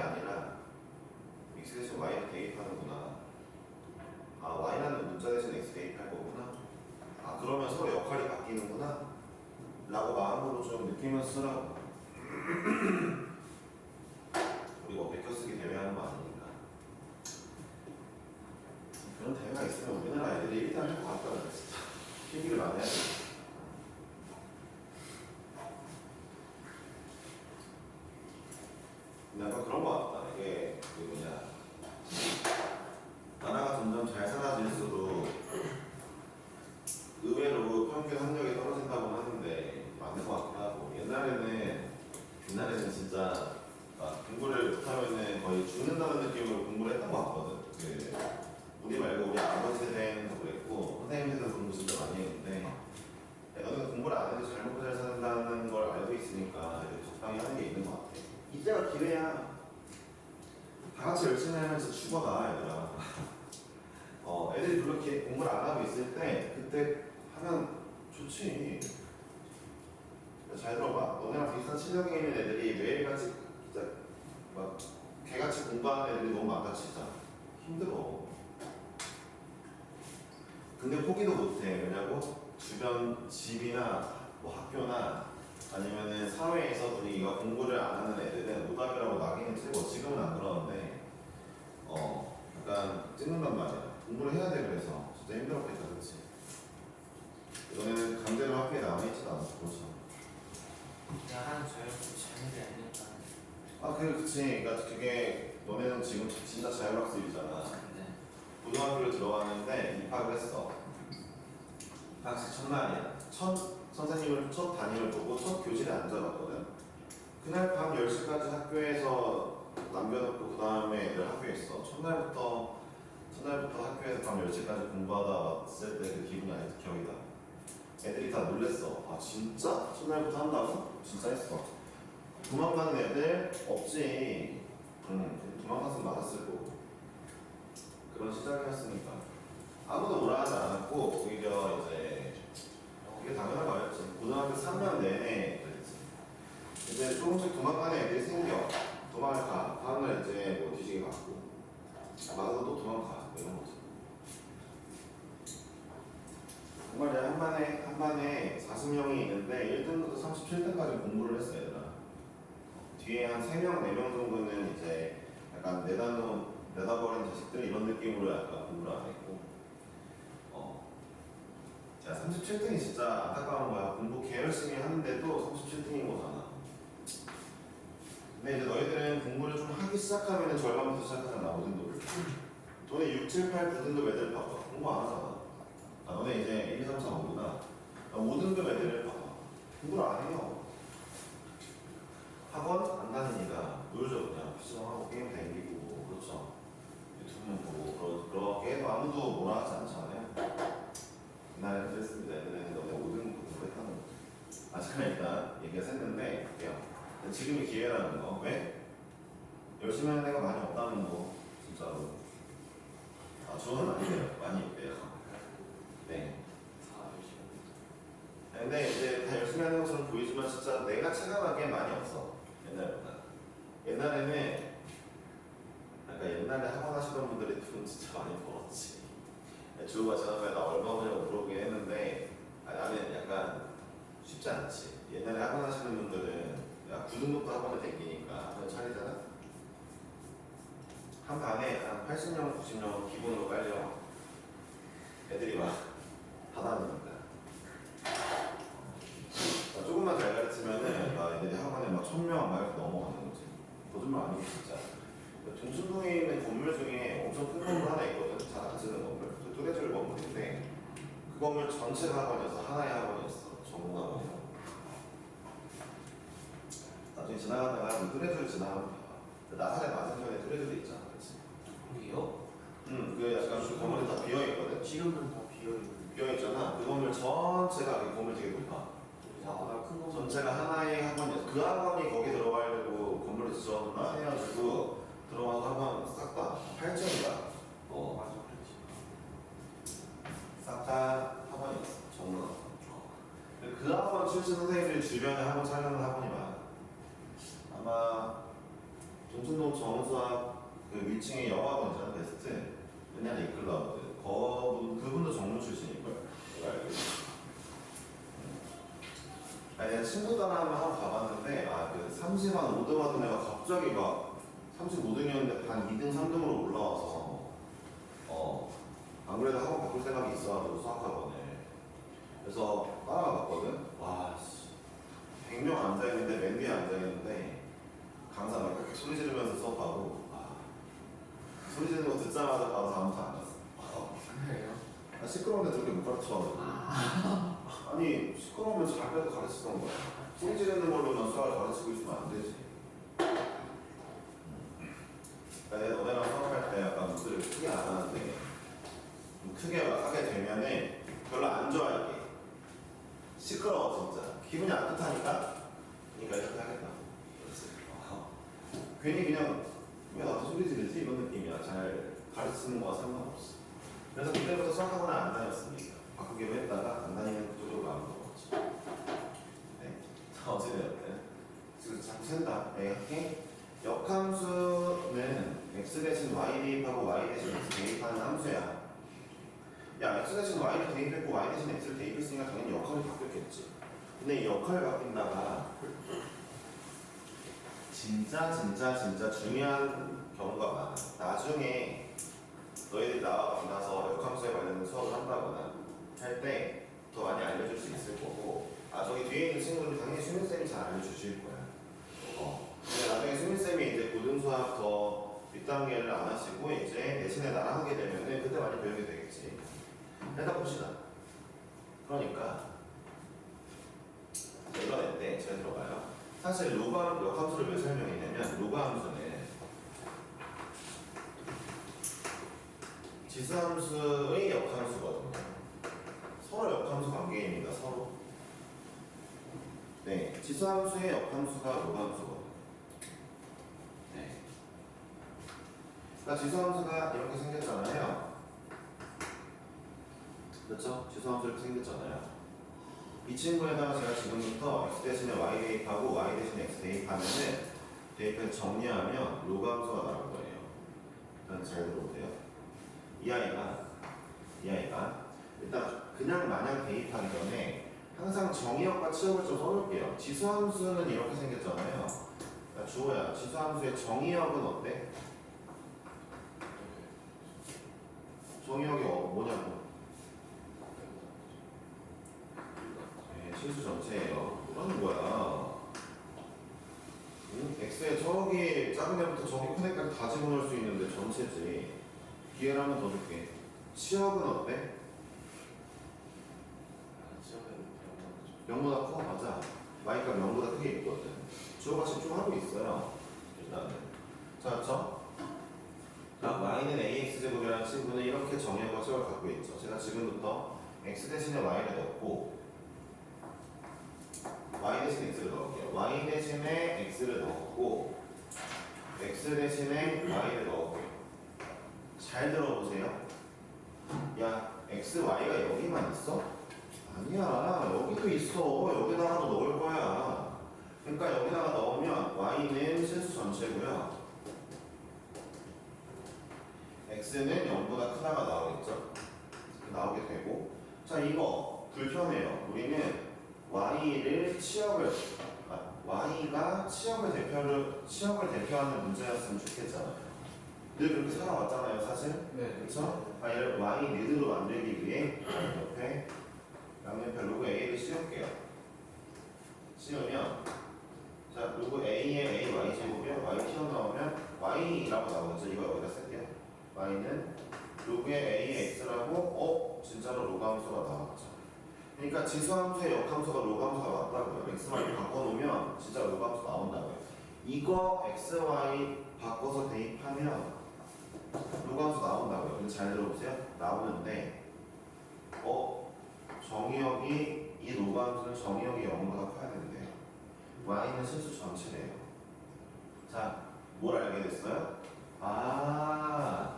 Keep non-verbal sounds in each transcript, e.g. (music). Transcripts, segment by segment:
아니라 x 대신 y를 대입하는구나. 아 y라는 문자 대신 x 대입할 거구나. 아 그러면 서로 역할이 바뀌는구나. 라고 마음으로 좀 느끼면 쓰라고. 우리 뭐 베껴 쓰기 대회하는 거 아니니까. 그런 대회가 있으면 우리나라 애들이 일단 할것 같다 그래 진짜. 필기를 많이 해야 돼. 근데 약간 그런 거 같다. 이게 그 뭐냐. 나라가 점점 잘 살아질수록 의외로 평균 학력이 떨어진다고 하는데 맞는 것 같기도 하고 옛날에는 옛날에는 진짜 막 공부를 못하면은 거의 죽는다는 느낌으로 공부를 했던 것 같거든. 그 우리 말고 우리 아버지 세대는 그랬고 선생님 세대는 공부 진짜 많이 했는데 야, 너는 공부를 안 해도 잘 먹고 잘 산다는 걸 알고 있으니까 이제 적당히 하는 게 있는 것 같아. 기회야. 다 같이 열심히 하면 진짜 죽어가 얘들아. (laughs) 어, 애들이 이렇게 공부를 안 하고 있을 때 그때 하면 좋지. 잘 들어봐. 너네랑 비슷한 실력이 있는 애들이 매일같이 진짜 막 개같이 공부하는 애들이 너무 많다 진짜 힘들어. 근데 포기도 못해. 왜냐고 주변 집이나 뭐 학교나 아니면은 사회에서 분위기가 공부를 안 하는 애들은 오답이라고 낙인을 찍고 지금은 안 그러는데 어 약간 찍는단 말이야. 공부를 해야 돼 그래서 진짜 힘들었겠다 그렇지. 너네는 강제로 학교에 남아 있지도 않고 그렇죠. 내가 하는 저녁도 재미를 알니까 아 그래 그치. 그러니까 그게 너네는 지금 진짜 자율학습이잖아. 근데 고등학교를 들어갔는데 입학을 했어. 입학식 첫날이야. 첫 선생님을 첫 담임을 보고 첫 교실에 앉아봤거든. 그날 밤 10시까지 학교에서 남겨놓고 그 다음에 애들 학교에 있어. 첫날부터 첫날부터 학교에서 밤 10시까지 공부하다 왔을 때 그 기분이 아직도 기억이다. 애들이 다 놀랬어. 아 진짜? 첫날부터 한다고? 진짜 했어. 도망가는 애들 없지. 응, 도망갔으면 맞았을 거고. 그런 시작이었으니까 아무도 뭐라 하지 않았고 오히려 이제 이게 당연한 거였지 고등학교 3년 내내 그랬지 이제 조금씩 도망가는 애들이 생겨. 도망을 가 다음 날 이제 뭐 뒤지게 맞고. 맞아서 또 도망가 이런 거지. 정말 내가 한 반에 한 반에 40명이 있는데 1등부터 37등까지 공부를 했어 얘들아. 뒤에 한 3명, 4명 정도는 이제 약간 내다놓은 내다버린 자식들 이런 느낌으로 약간 공부를 안 했고. 어. 자 37등이 진짜 안타까운 거야. 공부 개 열심히 하는데도 37등인 거잖아. 근데 이제 너희들은 공부를 좀 하기 시작하면 절반부터 시작하잖아 5등급을 너네 6, 7, 8, 9등급 애들 봐봐 공부 안 하잖아. 아 너네 이제 1, 2, 3, 4, 5구나. 5등급 애들을 봐봐. 공부를 안 해요 학원 안 다니니까 놀죠 그냥 PC방하고 게임 댕기고 그렇죠 유튜브 보고 그러, 그렇게 해도 아무도 뭐라 하지 않잖아요 옛날에 그랬습니다 옛날에는 너네 5등급 공부했다는 거죠 아 잠깐 일단 얘기가 샜는데 볼게요 지금이 기회라는 거 왜? 열심히 하는 애가 많이 없다는 거 진짜로 아 저는 아니에요 많이 있대요 네 근데 이제 다 열심히 하는 것처럼 보이지만 진짜 내가 체감하기에 많이 없어 옛날보다. 옛날에는 약간 옛날에 학원 하시던 분들이 돈 진짜 많이 벌었지. 주호가 지난번에 나 얼마 버냐고 물어보긴 했는데 아, 나는 약간 쉽지 않지. 옛날에 학원 하시는 분들은 야 9등급도 학원을 댕기니까 학원 차리잖아. 한 반에 한 80명, 90명 기본으로 깔려. 애들이 막 받아놓으니까 아, 조금만 잘 가르치면은 아, 애들이 막 이렇게 넘어가는 거지. 거짓말 아니고 진짜. 동순동에 있는 건물 중에 엄청 큰 건물 하나 있거든. 잘 안 쓰는 건물. 그 뚜레쥬르 건물인데 그 건물 전체가 학원이었어. 하나의 학원이었어. 전문 학원이야. 나중에 지나가다가 그 뚜레쥬르 지나가면 나사렛 맞은편에 뚜레쥬르 있잖아. 그렇지? 우리요? 응, 그 약간 그 건물이 다 비어있거든. 지금은 다 비어있는 비어있잖아. 그 건물 전체가 그 건물 되게 높아. 아, 큰거 전체가 하나의 학원이었어. 그 학원이 거기 들어가려고 건물을 지었나 해가지고 들어가서 학원 싹다 8층인가? 어 맞아 그렇지 싹다 학원이었어. 전문 학원. 근데 그 학원 출신 선생님들이 주변에 학원 차리는 학원이 많아. 아마 동천동 정수학 그 위층의 영화관이잖아 베스트 맨날 이끌라거든 그분 그분도 정문 출신일 거야 내가 알기로 아니 내가 친구 따라하면 한번 가봤는데 아그 30, 한 5등 하던 애가 갑자기 막 35등이었는데 반 2등, 3등으로 올라와서 어 아무래도 학원 바꿀 생각이 있어가지고 수학학원에 그래서 따라가 봤거든? 와 씨, 100명 앉아있는데 맨 뒤에 앉아있는데 강사 막 그렇게 소리 지르면서 수업하고 아, 소리 지르는 거 듣자마자 바로 다음부터 안 갔어. 그래요? 아, 시끄러운데 저렇게 못 가르쳐 아니 시끄러우면 잘 그래도 가르치던 거야 지르는 걸로만 수학을 가르치고 있으면 안 되지. 그러니까 너네랑 수업할 때 약간 목소리를 크게 안 하는데 좀 크게 막 하게 되면은 별로 안 좋아할게. 시끄러워 진짜. 기분이 안 좋다니까? 그러니까 이렇게 하겠다. 어. 괜히 그냥 왜 나한테 소리 지르지? 이런 느낌이야. 잘 가르치는 거와 상관없어. 그래서 그때부터 수학학원을 안 다녔습니다 바꾸기로 했다가 안 다니는 쪽으로 마음 어찌되었든 지금 자꾸 샌다 이렇게 역함수는 x 대신 y 대입하고 y 대신 x 대입하는 함수야. 야 x 대신 y를 대입했고 y 대신 x를 대입했으니까 당연히 역할이 바뀌었겠지. 근데 이 역할이 바뀐다가 진짜 진짜 진짜 중요한 경우가 많아. 나중에 너희들이 나와 만나서 역함수에 관련된 수업을 한다거나 할 때 더 많이 알려줄 수 있을 거고 아 저기 뒤에 있는 친구들 당연히 수민 쌤이 잘 알려주실 거야 어. 근데 나중에 수민 쌤이 이제 고등 수학 더 뒷단계를 안 하시고 이제 대신에 나랑 하게 되면은 그때 많이 배우게 되겠지 일단 봅시다 그러니까 때잘 들어봐요 사실 로가 역함수를 왜 설명했냐면 로가 함수는 지수함수의 역함수거든요. 서로 역함수 관계입니다. 서로. 네, 지수함수의 역함수가 로함수거든요. 네. 그러니까 지수함수가 이렇게 생겼잖아요. 그렇죠? 지수함수 이렇게 생겼잖아요. 이 친구에다가 제가 지금부터 x 대신에 y 대입하고 y 대신에 x 대입하면은 대입해서 정리하면 로감수가 나올 거예요. 일단 잘 들어보세요. 이 아이가 이 아이가 일단 그냥 마냥 대입하기 전에 항상 정의역과 치역을 좀 써놓을게요. 지수함수는 이렇게 생겼잖아요. 야, 주호야, 지수함수의 정의역은 어때? 정의역이 어, 뭐냐고? 네, 실수 전체예요. 뭐라는 거야? 응? x에 저기 작은 애부터 저기 큰 애까지 다 집어넣을 수 있는데 전체지. 기회를 한번 더 줄게. 치역은 어때? 지역은 0보다 커? 맞아. y가 0보다 크게 있거든. 주어가 집중하고 있어요. 일단은. 자, 그쵸? 자, y는 ax제곱이라는 친구는 이렇게 정의과 치역을 갖고 있죠. 제가 지금부터 x 대신에 y를 넣고 y 대신 x를 넣을게요. y 대신에 x를 넣었고 x 대신에 y를 넣을게요. 잘 들어보세요. 야, x, y가 여기만 있어? 아니야, 여기도 있어. 여기다가도 넣을 거야. 그러니까 여기다가 넣으면 y는 실수 전체고요. x는 0보다 크다가 나오겠죠? 나오게 되고. 자, 이거 불편해요. 우리는 y를 치역을 아, y가 치역을 대표를 치역을 대표하는 문제였으면 좋겠잖아요. 늘 그렇게 살아왔잖아요, 사실. 네. 그렇죠? 아, y 니드로 만들기 위해 옆에 양면표 로그 a를 씌울게요. 씌우면 자 로그 a의 a y 제곱이요. y 튀어나오면 y라고 나오죠. 이거 여기다 쓸게요. y는 로그의 a의 x라고 어? 진짜로 로그 함수가 나왔죠. 그러니까 지수함수의 역함수가 로그 함수가 맞다고요. x, y 바꿔놓으면 진짜 로그 함수 나온다고요. 이거 x, y 바꿔서 대입하면 로감수 나온다고요. 잘 들어보세요. 나오는데 어 정의역이 이 로감수는 정의역이 0보다 커야 된대요. y는 실수 전체래요. 자, 뭘 알게 됐어요? 아,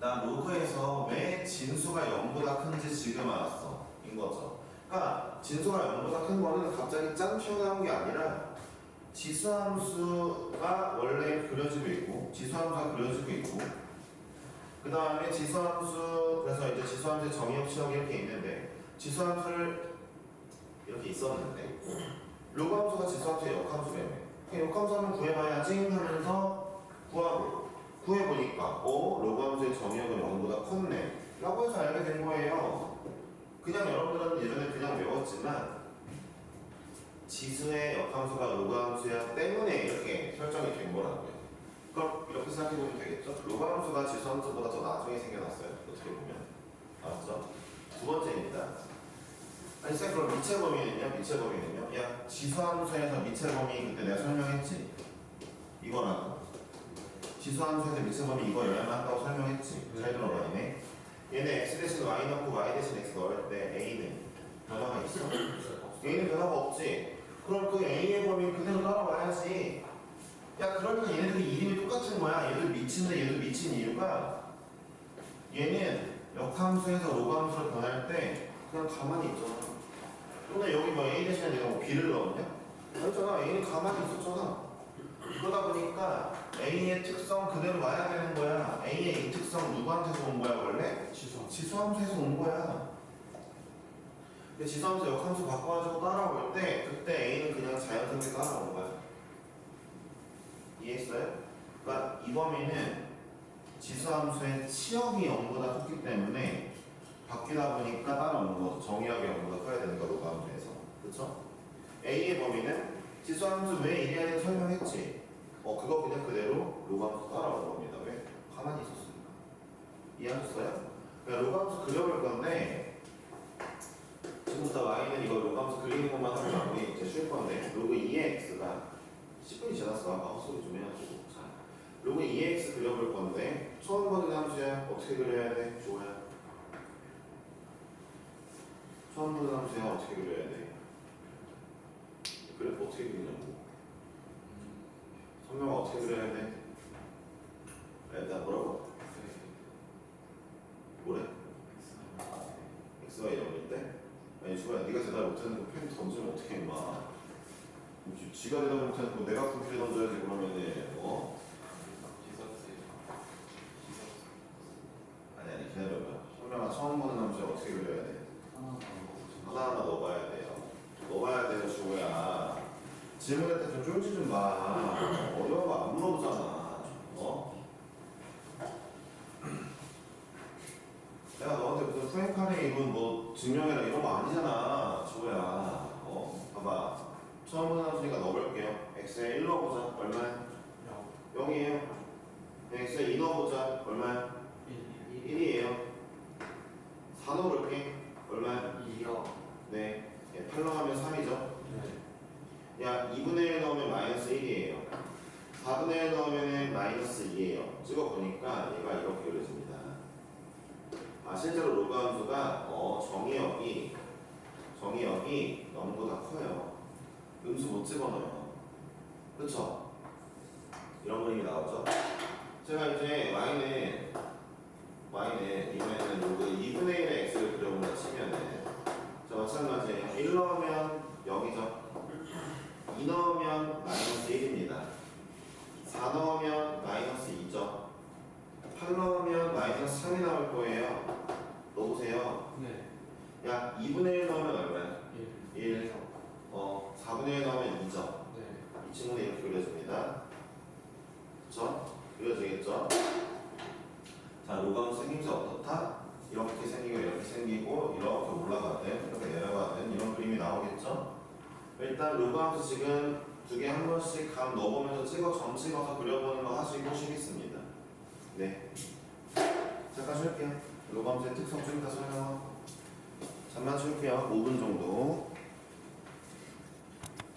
나 로그에서 왜 진수가 0보다 큰지 지금 알았어. 인 거죠. 그러니까 진수가 0보다 큰 거는 갑자기 짠 튀어나온 게 아니라 지수함수가 원래 그려지고 있고 지수함수가 그려지고 있고 그 다음에 지수함수 그래서 이제 지수함수의 정의역 치역이 이렇게 있는데 지수함수를 이렇게 있었는데 로그함수가 지수함수의 역함수래요 그 역함수 한번 구해봐야지 하면서 구하고 구해보니까 어? 로그함수의 정의역은 0보다 컸네 라고 해서 알게 된 거예요 그냥 여러분들은 예전에 그냥 외웠지만 지수의 역함수가 로그함수야 때문에 이렇게 설정이 된 거라고요. 그럼 이렇게 생각해 보면 되겠죠? 로그함수가 지수함수보다 더 나중에 생겨났어요. 어떻게 보면 알았죠? 두 번째입니다. 아니 쌤 그럼 미체 범위는요? 미체 범위는요? 야 지수함수에서 미체 범위 그때 내가 설명했지? 이거라고 지수함수에서 미체 범위 이거 열야만 한다고 설명했지? 잘 들어봐 얘네 얘네 x 대신 y 넣고 y 대신 x 넣을 때 a는 변화가 있어? (coughs) A는 변화가 없지. 그럼 그 A의 범위 그대로 따라와야지. 야, 그러면 얘네들이 이름이 똑같은 거야. 얘들 미친데 얘도 미친 이유가 얘는 역함수에서 로그함수로 변할 때 그냥 가만히 있잖아. 근데 여기 뭐 A 대신에 내가 뭐 B를 넣었냐? 그렇잖아. A는 가만히 있었잖아. 그러다 보니까 A의 특성 그대로 와야 되는 거야. A의 이 특성 누구한테서 온 거야, 원래? 지수 지수함수에서 온 거야. 근데 지수함수 역함수 바꿔가지고 따라올 때 그때 A는 그냥 자연스럽게 따라온 거야. 이해했어요? 그러니까 이 범위는 지수함수의 치역이 0보다 컸기 때문에 바뀌다 보니까 따라오는 거죠. 정의역이 0보다 커야 되는 거 로그함수에서. 그쵸? A의 범위는 지수함수 왜 이래야 되는 설명했지? 어 그거 그냥 그대로 로그함수 따라오는 겁니다. 왜? 가만히 있었으니까. 이해하셨어요? 그러니까 로그함수 그려볼 건데 지금부터 y는 이거 로그함수 그리는 것만 마무리 이제 쉴 건데 로그 2x가 10분이 지났어 아까 헛소리 좀 해가지고 자 로그 2x 그려볼 건데 처음 보는 함수야 어떻게 그려야 돼? 좋아요 처음 보는 함수야 어떻게 그려야 돼? 그래프 어떻게 그리냐고 선명아 어떻게 그려야 돼? 일단 뭐라고? 뭐래? x가 0인데? 아니 주호야 네가 대답 못하는 거 펜 던지면 어떻게 임마 지- 지가 대답 못하는 거 내가 분필에 던져야지 그러면은 어? 아니 아니 기다려봐 선명아 처음 보는 남자 어떻게 그려야 돼? 하나하나 넣어봐야 돼요 넣어봐야 돼요 주호야 질문할 때 좀 쫄지 좀마 어려운 거안 물어보잖아 어? 내가 너한테 무슨 프랭카레 이론 뭐 증명해라 이런 거 아니잖아 주호야 어? 봐봐 처음 보는 함수니까 넣어볼게요 x에 1 넣어보자 얼마야? 0이에요 x에 2 넣어보자 얼마야? 1이에요 4 넣어볼게 얼마야? 2요. 네8 넣으면 3이죠? 야 2분의 1 넣으면 마이너스 1이에요. 4분의 1 넣으면 마이너스 2예요. 찍어보니까 얘가 이렇게 그려집니다. 아 실제로 로그 함수가 어 정의역이 정의역이 0보다 커요. 음수 못 집어넣어요. 그쵸? 이런 그림이 나오죠? 제가 이제 y는 y는 이번에는 로그 2분의 1의 x를 그려본다 치면은 자 마찬가지예요. 1 넣으면 0이죠. 2 넣으면 마이너스 1입니다. 4 넣으면 마이너스 2죠. 8 넣으면 마이너스 3이 나올 거예요. 넣어보세요. 네. 야 2분의 1 넣으면 얼마야? 1. 1 어, 4분의 1 넣으면 2죠. 네. 이 친구는 이렇게 그려집니다 그쵸? 그려지겠죠? 자 로그함수 생김새 어떻다? 이렇게 생기고 이렇게 생기고 이렇게 올라가든 이렇게 내려가든 이런 그림이 나오겠죠? 일단 로그함수 지금 두 개 한 번씩 감 넣어보면서 찍어 점 찍어서 그려보는 거 하시고 쉬겠습니다. 네. 잠깐 쉴게요. 로그함수의 특성 좀 이따 설명하고. 잠만 쉴게요. 5분 정도